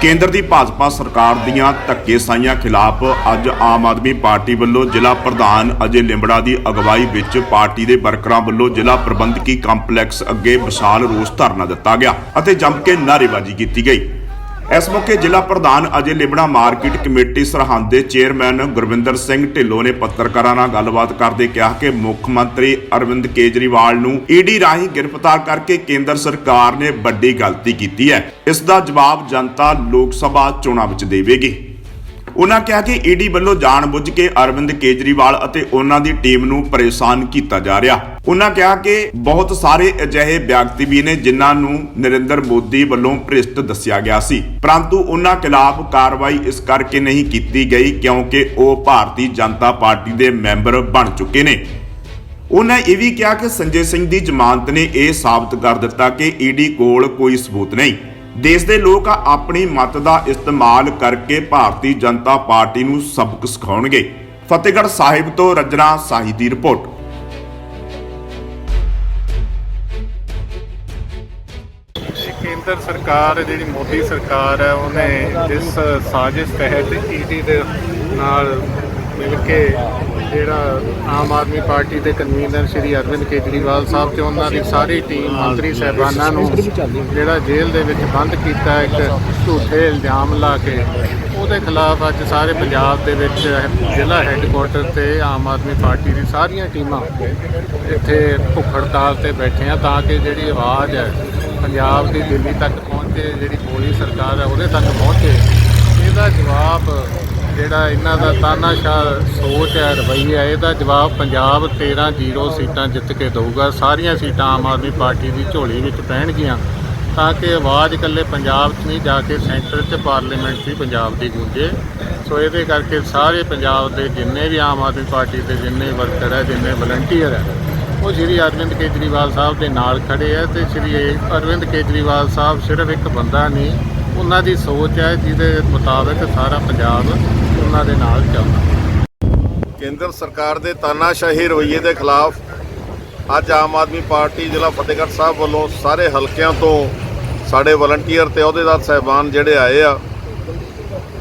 ਕੇਂਦਰ ਦੀ ਭਾਜਪਾ ਸਰਕਾਰ ਦੀਆਂ ਧੱਕੇਸਾਈਆਂ ਖਿਲਾਫ ਅੱਜ ਆਮ ਆਦਮੀ ਪਾਰਟੀ ਵੱਲੋਂ ਜ਼ਿਲ੍ਹਾ ਪ੍ਰਧਾਨ ਅਜੇ ਲਿੰਬੜਾ ਦੀ ਅਗਵਾਈ ਵਿੱਚ ਪਾਰਟੀ ਦੇ ਵਰਕਰਾਂ ਵੱਲੋਂ ਜ਼ਿਲ੍ਹਾ ਪ੍ਰਬੰਧਕੀ ਕੰਪਲੈਕਸ ਅੱਗੇ ਵਿਸ਼ਾਲ ਰੋਸ ਧਰਨਾ ਦਿੱਤਾ ਗਿਆ ਅਤੇ ਜੰਮ ਕੇ ਨਾਅਰੇਬਾਜ਼ੀ ਕੀਤੀ ਗਈ। ਇਸ ਮੌਕੇ ਜ਼ਿਲ੍ਹਾ ਪ੍ਰਧਾਨ ਅਜੇ ਲਿਬੜਾ ਮਾਰਕੀਟ ਕਮੇਟੀ ਸਰਹੰਦ ਦੇ ਚੇਅਰਮੈਨ ਗੁਰਵਿੰਦਰ ਸਿੰਘ ਢਿੱਲੋਂ ਨੇ ਪੱਤਰਕਾਰਾਂ ਨਾਲ ਗੱਲਬਾਤ ਕਰਦੇ ਕਿਹਾ ਕਿ ਮੁੱਖ ਮੰਤਰੀ ਅਰਵਿੰਦ ਕੇਜਰੀਵਾਲ ਨੂੰ ਈਡੀ ਰਾਹੀਂ ਗ੍ਰਿਫਤਾਰ ਕਰਕੇ ਕੇਂਦਰ ਸਰਕਾਰ ਨੇ ਵੱਡੀ ਗਲਤੀ ਕੀਤੀ ਹੈ। ਇਸ ਦਾ ਜਵਾਬ ਜਨਤਾ ਲੋਕ ਸਭਾ ਚੋਣਾਂ ਵਿੱਚ ਦੇਵੇਗੀ। ਉਹਨਾਂ ਕਿਹਾ ਕਿ ਈਡੀ ਵੱਲੋਂ ਜਾਣਬੁੱਝ ਕੇ ਅਰਵਿੰਦ ਕੇਜਰੀਵਾਲ ਅਤੇ ਉਹਨਾਂ ਦੀ ਟੀਮ ਨੂੰ ਪਰੇਸ਼ਾਨ ਕੀਤਾ ਜਾ ਰਿਹਾ। ਉਹਨਾਂ ਕਿਹਾ ਕਿ ਬਹੁਤ ਸਾਰੇ ਅਜਿਹੇ ਵਿਅਕਤੀ ਵੀ ਨੇ ਜਿਨ੍ਹਾਂ ਨੂੰ ਨਰਿੰਦਰ ਮੋਦੀ ਵੱਲੋਂ ਭ੍ਰਿਸ਼ਟ ਦੱਸਿਆ ਗਿਆ ਸੀ। ਪਰੰਤੂ ਉਹਨਾਂ ਖਿਲਾਫ ਕਾਰਵਾਈ ਇਸ ਕਰਕੇ ਨਹੀਂ ਕੀਤੀ ਗਈ ਕਿਉਂਕਿ ਉਹ ਭਾਰਤੀ ਜਨਤਾ ਪਾਰਟੀ ਦੇ ਮੈਂਬਰ ਬਣ ਚੁੱਕੇ ਨੇ। ਉਹਨਾਂ ਇਹ ਵੀ ਕਿਹਾ ਕਿ ਸੰਜੇ ਸਿੰਘ ਦੀ ਜ਼ਮਾਨਤ ਨੇ ਇਹ ਸਾਬਤ ਕਰ ਦਿੱਤਾ ਕਿ ਈਡੀ ਕੋਲ ਕੋਈ ਸਬੂਤ ਨਹੀਂ। ਦੇਸ਼ ਦੇ ਲੋਕ ਆਪਣੀ ਮਤ ਦਾ ਇਸਤੇਮਾਲ ਕਰਕੇ ਭਾਰਤੀ ਜਨਤਾ ਪਾਰਟੀ ਨੂੰ ਸਬਕ ਸਿਖਾਉਣਗੇ। ਫਤਿਹਗੜ੍ਹ ਸਾਹਿਬ ਤੋਂ ਰਜਨਾ ਸਾਹੀ ਦੀ ਰਿਪੋਰਟ। ਕੇਂਦਰ ਸਰਕਾਰ, ਜਿਹੜੀ ਮੋਦੀ ਸਰਕਾਰ ਹੈ, ਉਹਨੇ ਜਿਸ ਸਾਜ਼ਿਸ਼ ਤਹਿਤ ਈਡੀ ਦੇ ਨਾਲ ਮਿਲ ਕੇ ਜਿਹੜਾ ਆਮ ਆਦਮੀ ਪਾਰਟੀ ਦੇ ਕਨਵੀਨਰ ਸ਼੍ਰੀ ਅਰਵਿੰਦ ਕੇਜਰੀਵਾਲ ਸਾਹਿਬ ਤੇ ਉਹਨਾਂ ਦੀ ਸਾਰੀ ਟੀਮ ਮੰਤਰੀ ਸਹਿਬਾਨਾਂ ਨੂੰ ਜਿਹੜਾ ਜੇਲ੍ਹ ਦੇ ਵਿੱਚ ਬੰਦ ਕੀਤਾ ਇੱਕ ਝੂਠੇ ਇਲਜ਼ਾਮ ਲਾ ਕੇ ਉਹਦੇ ਖਿਲਾਫ ਅੱਜ ਸਾਰੇ ਪੰਜਾਬ ਦੇ ਵਿੱਚ ਜ਼ਿਲ੍ਹਾ ਹੈੱਡਕੁਆਟਰ ਤੇ ਆਮ ਆਦਮੀ ਪਾਰਟੀ ਦੀ ਸਾਰੀਆਂ ਟੀਮਾਂ ਇੱਥੇ ਭੁੱਖ ਹੜਤਾਲ ਤੇ ਬੈਠੇ ਆ ਤਾਂ ਕਿ ਜਿਹੜੀ ਆਵਾਜ਼ ਹੈ ਪੰਜਾਬ ਦੀ ਦਿੱਲੀ ਤੱਕ ਪਹੁੰਚੇ ਜਿਹੜੀ ਮੋਦੀ ਸਰਕਾਰ ਹੈ ਉਹਦੇ ਤੱਕ ਪਹੁੰਚੇ। ਇਹਦਾ ਜਵਾਬ ਜਿਹੜਾ ਇਹਨਾਂ ਦਾ ਤਾਨਾਸ਼ਾਹ ਸੋਚ ਹੈ, ਰਵੱਈਆ ਇਹਦਾ ਜਵਾਬ ਪੰਜਾਬ 13-0 ਸੀਟਾਂ ਜਿੱਤ ਕੇ ਦਊਗਾ। ਸਾਰੀਆਂ ਸੀਟਾਂ ਆਮ ਆਦਮੀ ਪਾਰਟੀ ਦੀ ਝੋਲੀ ਵਿੱਚ ਪੈਣਗੀਆਂ ਤਾਂ ਕਿ ਆਵਾਜ਼ ਇਕੱਲੇ ਪੰਜਾਬ 'ਚ ਨਹੀਂ, ਜਾ ਕੇ ਸੈਂਟਰ 'ਚ ਪਾਰਲੀਮੈਂਟ ਵੀ ਪੰਜਾਬ ਦੀ ਗੂੰਜੇ। ਸੋ ਇਹਦੇ ਕਰਕੇ ਸਾਰੇ ਪੰਜਾਬ ਦੇ ਜਿੰਨੇ ਵੀ ਆਮ ਆਦਮੀ ਪਾਰਟੀ ਦੇ ਜਿੰਨੇ ਵਰਕਰ ਹੈ, ਜਿੰਨੇ ਵਲੰਟੀਅਰ ਹੈ, ਉਹ ਸ਼੍ਰੀ ਅਰਵਿੰਦ ਕੇਜਰੀਵਾਲ ਸਾਹਿਬ ਦੇ ਨਾਲ ਖੜੇ ਹੈ ਤੇ ਸ਼੍ਰੀ ਅਰਵਿੰਦ ਕੇਜਰੀਵਾਲ ਸਾਹਿਬ ਸਿਰਫ ਇੱਕ ਬੰਦਾ ਨਹੀਂ, ਉਹਨਾਂ ਦੀ ਸੋਚ ਹੈ ਜਿਹਦੇ ਮੁਤਾਬਕ ਸਾਰਾ ਪੰਜਾਬ ਉਹਨਾਂ ਦੇ ਨਾਲ ਚੱਲਦਾ। ਕੇਂਦਰ ਸਰਕਾਰ ਦੇ ਤਾਨਾਸ਼ਾਹੀ ਰਵੱਈਏ ਦੇ ਖਿਲਾਫ ਅੱਜ ਆਮ ਆਦਮੀ ਪਾਰਟੀ ਜ਼ਿਲ੍ਹਾ ਫਤਿਹਗੜ੍ਹ ਸਾਹਿਬ ਵੱਲੋਂ ਸਾਰੇ ਹਲਕਿਆਂ ਤੋਂ ਸਾਡੇ ਵਲੰਟੀਅਰ ਤੇ ਅਹੁਦੇਦਾਰ ਸਹਿਬਾਨ ਜਿਹੜੇ ਆਏ ਆ,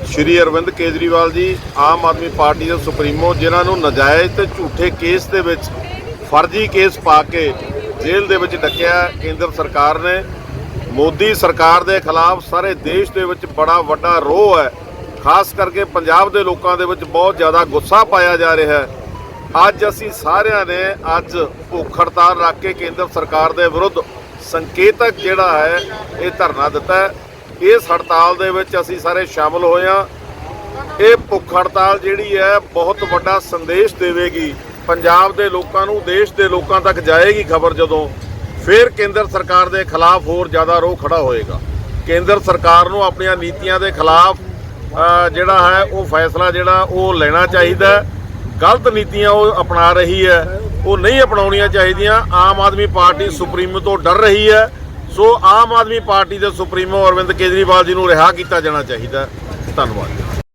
ਸ਼੍ਰੀ ਅਰਵਿੰਦ ਕੇਜਰੀਵਾਲ ਜੀ, ਆਮ ਆਦਮੀ ਪਾਰਟੀ ਦੇ ਸੁਪਰੀਮੋ, ਜਿਨ੍ਹਾਂ ਨੂੰ ਨਜਾਇਜ਼ ਤੇ ਝੂਠੇ ਕੇਸ ਦੇ ਵਿੱਚ ਫਰਜ਼ੀ ਕੇਸ ਪਾ ਕੇ ਜੇਲ੍ਹ ਦੇ ਵਿੱਚ ਡੱਕਿਆ ਕੇਂਦਰ ਸਰਕਾਰ ਨੇ, ਮੋਦੀ ਸਰਕਾਰ ਦੇ ਖਿਲਾਫ ਸਾਰੇ ਦੇਸ਼ ਦੇ ਵਿੱਚ ਬੜਾ ਵੱਡਾ ਰੋਹ ਹੈ। ਖਾਸ ਕਰਕੇ ਪੰਜਾਬ ਦੇ ਲੋਕਾਂ ਦੇ ਵਿੱਚ ਬਹੁਤ ਜ਼ਿਆਦਾ ਗੁੱਸਾ ਪਾਇਆ ਜਾ ਰਿਹਾ ਹੈ। ਅੱਜ ਅਸੀਂ ਸਾਰਿਆਂ ਨੇ ਅੱਜ ਭੁੱਖ ਹੜਤਾਲ ਰੱਖ ਕੇ ਕੇਂਦਰ ਸਰਕਾਰ ਦੇ ਵਿਰੁੱਧ ਸੰਕੇਤਕ ਜਿਹੜਾ ਹੈ, ਇਹ ਧਰਨਾ ਦਿੱਤਾ ਹੈ। ਇਸ ਹੜਤਾਲ ਦੇ ਵਿੱਚ ਅਸੀਂ ਸਾਰੇ ਸ਼ਾਮਲ ਹੋਏ ਹਾਂ। ਇਹ ਭੁੱਖ ਹੜਤਾਲ ਜਿਹੜੀ ਹੈ, ਬਹੁਤ ਵੱਡਾ ਸੰਦੇਸ਼ ਦੇਵੇਗੀ। ਪੰਜਾਬ ਦੇ ਲੋਕਾਂ ਨੂੰ, ਦੇਸ਼ ਦੇ ਲੋਕਾਂ ਤੱਕ ਜਾਏਗੀ ਖਬਰ ਜਦੋਂ ਫਿਰ ਕੇਂਦਰ ਸਰਕਾਰ ਦੇ ਖਿਲਾਫ ਹੋਰ ਜ਼ਿਆਦਾ ਰੋਹ ਖੜਾ ਹੋਏਗਾ। ਕੇਂਦਰ ਸਰਕਾਰ ਨੂੰ ਆਪਣੀਆਂ ਨੀਤੀਆਂ ਦੇ ਖਿਲਾਫ ਜਿਹੜਾ ਹੈ, ਉਹ ਫੈਸਲਾ ਜਿਹੜਾ ਉਹ ਲੈਣਾ ਚਾਹੀਦਾ ਗਲਤ ਨੀਤੀਆਂ ਉਹ ਅਪਣਾ ਰਹੀ ਹੈ। ਉਹ ਨਹੀਂ ਅਪਣਾਉਣੀਆਂ ਚਾਹੀਦੀਆਂ। ਆਮ ਆਦਮੀ ਪਾਰਟੀ ਸੁਪਰੀਮੋ ਤੋਂ ਡਰ ਰਹੀ ਹੈ। ਸੋ ਆਮ ਆਦਮੀ ਪਾਰਟੀ ਦੇ ਸੁਪਰੀਮੋ ਅਰਵਿੰਦ ਕੇਜਰੀਵਾਲ ਜੀ ਨੂੰ ਰਿਹਾ ਕੀਤਾ ਜਾਣਾ ਚਾਹੀਦਾ ਧੰਨਵਾਦ।